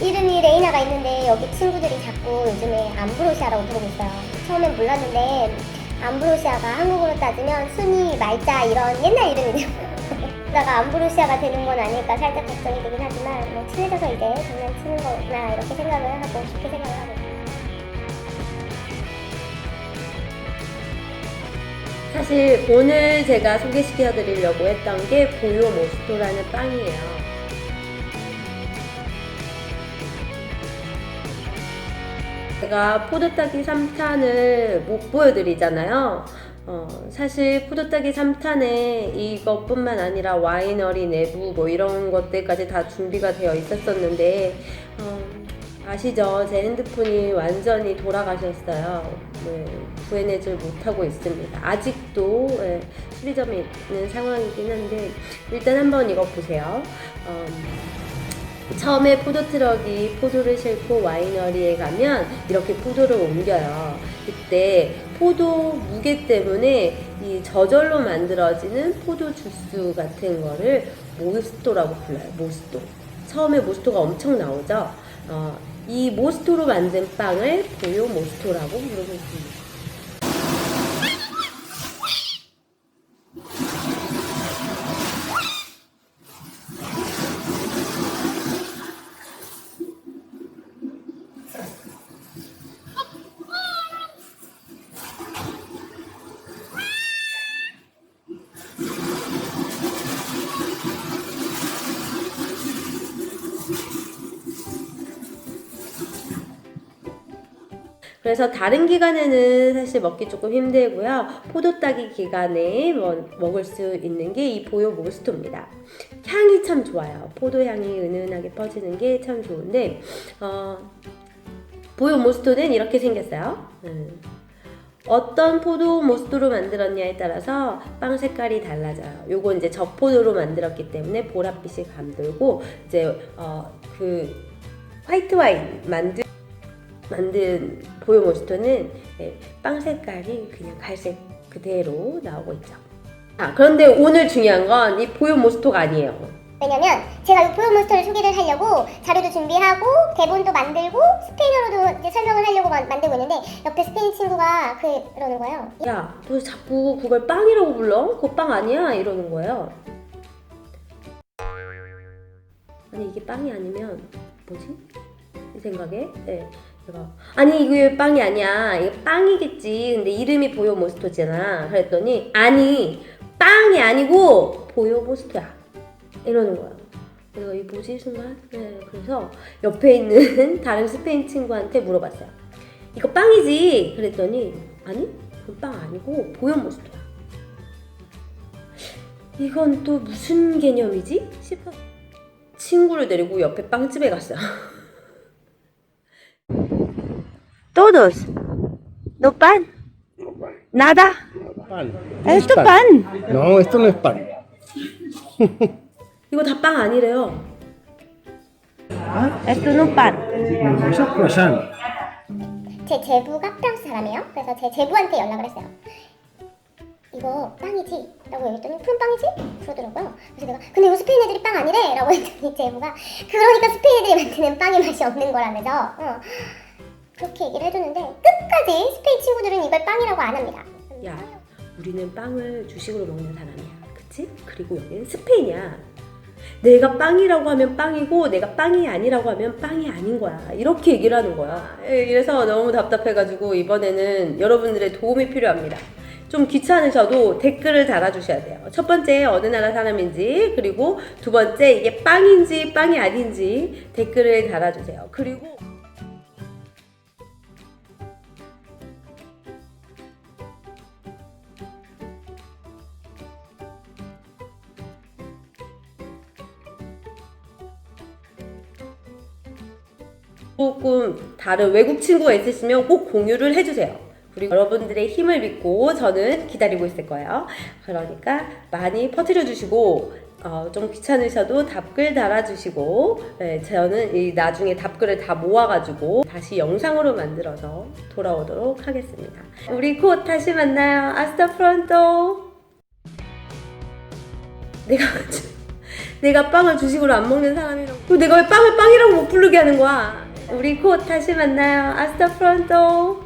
암브로시아가 있는데 여기 친구들이 자꾸 요즘에 암브로시아라고 부르고 있어요. 처음엔 몰랐는데 암브로시아가 한국어로 따지면 순이, 말자 이런 옛날 이름이네요. 그러다가 암브로시아가 되는 건 아닐까 살짝 걱정이 되긴 하지만 뭐 친해져서 이제 장난치는 거구나 이렇게 생각을 하고 좋게 생각을 하고 있어요. 사실 오늘 제가 소개시켜 드리려고 했던 게 보요 모스토라는 빵이에요. 제가 포도 따기 3탄을 못 보여드리잖아요. 어, 사실 포도따기 3탄에 이것뿐만 아니라 와이너리 내부 뭐 이런 것들까지 다 준비가 되어 있었었는데 어, 아시죠? 제 핸드폰이 완전히 돌아가셨어요. 네, 구해내질 못하고 있습니다. 아직도 예, 수리점에 있는 상황이긴 한데 일단 한번 이거 보세요. 음, 처음에 포도트럭이 포도를 싣고 와이너리에 가면 이렇게 포도를 옮겨요. 그때 포도 무게 때문에 이 저절로 만들어지는 포도 주스 같은 거를 모스토라고 불러요. 모스토. 처음에 모스토가 엄청 나오죠. 어, 이 모스토로 만든 빵을 보요 모스토라고 부르고 있습니다. 그래서 다른 기간에는 사실 먹기 조금 힘들고요. 포도 따기 기간에 뭐 먹을 수 있는 게 이 보요 모스토입니다. 향이 참 좋아요. 포도 향이 은은하게 퍼지는 게 참 좋은데 어, 보요 모스토는 이렇게 생겼어요. 음. 어떤 포도 모스토로 만들었냐에 따라서 빵 색깔이 달라져요. 요거 이제 저포도로 만들었기 때문에 보랏빛이 감돌고 이제 어, 그 화이트 와인 만든 만든 보요 모스토는 예, 빵 색깔이 그냥 갈색 그대로 나오고 있죠. 아, 그런데 오늘 중요한 건 이 보요 모스토가 아니에요. 왜냐면 제가 이 포요몬스터를 소개를 하려고 자료도 준비하고 대본도 만들고 스페인어로도 이제 설명을 하려고 만, 만들고 있는데 옆에 스페인 친구가 그 그러는 거예요. 야, 너 자꾸 그걸 빵이라고 불러? 그거 빵 아니야? 이러는 거예요. 아니 이게 빵이 아니면 뭐지? 이 생각에 네. 아니 왜 빵이 아니야? 이거 빵이겠지. 근데 이름이 보요 모스토잖아. 그랬더니 아니 빵이 아니고 보요 모스토야. 이러는 거야. 내가 이 뭐지 순간? 네. 그래서 옆에 있는 다른 스페인 친구한테 물어봤어요. 이거 빵이지? 그랬더니 아니 그건 빵 아니고 보요 모스토야. 이건 또 무슨 개념이지? 싶어. 친구를 데리고 옆에 빵집에 갔어요. Todos. No pan. Nada. pan. Esto Es pan. No, esto no es pan. 이거 다 빵 아니래요. ¿Ah? Esto no pan. Eso es croissant. 제 제부가 프랑스 사람이에요. 그래서 제 제부한테 연락을 했어요. 이거 빵이지? 라고 얘기했더니 푸른 빵이지? 그러더라고요. 그래서 내가 근데 이거 스페인 애들이 빵 아니래? 라고 했더니 제부가 그러니까 스페인 애들이 만드는 빵의 맛이 없는 거라면서 어. 그렇게 얘기를 해줬는데 끝까지 스페인 친구들은 이걸 빵이라고 안 합니다. 야, 우리는 빵을 주식으로 먹는 사람이야. 그치? 그리고 여기는 스페인이야. 내가 빵이라고 하면 빵이고 내가 빵이 아니라고 하면 빵이 아닌 거야. 이렇게 얘기를 하는 거야. 예, 이래서 너무 답답해가지고 이번에는 여러분들의 도움이 필요합니다. 좀 귀찮으셔도 댓글을 달아주셔야 돼요. 첫 번째 어느 나라 사람인지 그리고 두 번째 이게 빵인지 빵이 아닌지 댓글을 달아주세요. 그리고 조금 다른 외국 친구가 있으시면 꼭 공유를 해주세요. 그리고 여러분들의 힘을 믿고 저는 기다리고 있을 거예요. 그러니까 많이 퍼뜨려 주시고 어, 좀 귀찮으셔도 답글 달아주시고 네, 저는 이 나중에 답글을 다 모아가지고 다시 영상으로 만들어서 돌아오도록 하겠습니다. 우리 곧 다시 만나요. 아스타 프론토. 내가 내가 빵을 주식으로 안 먹는 사람이라고. 내가 왜 빵을 빵이라고 못 부르게 하는 거야? 우리 곧 다시 만나요. 아스타 프론토.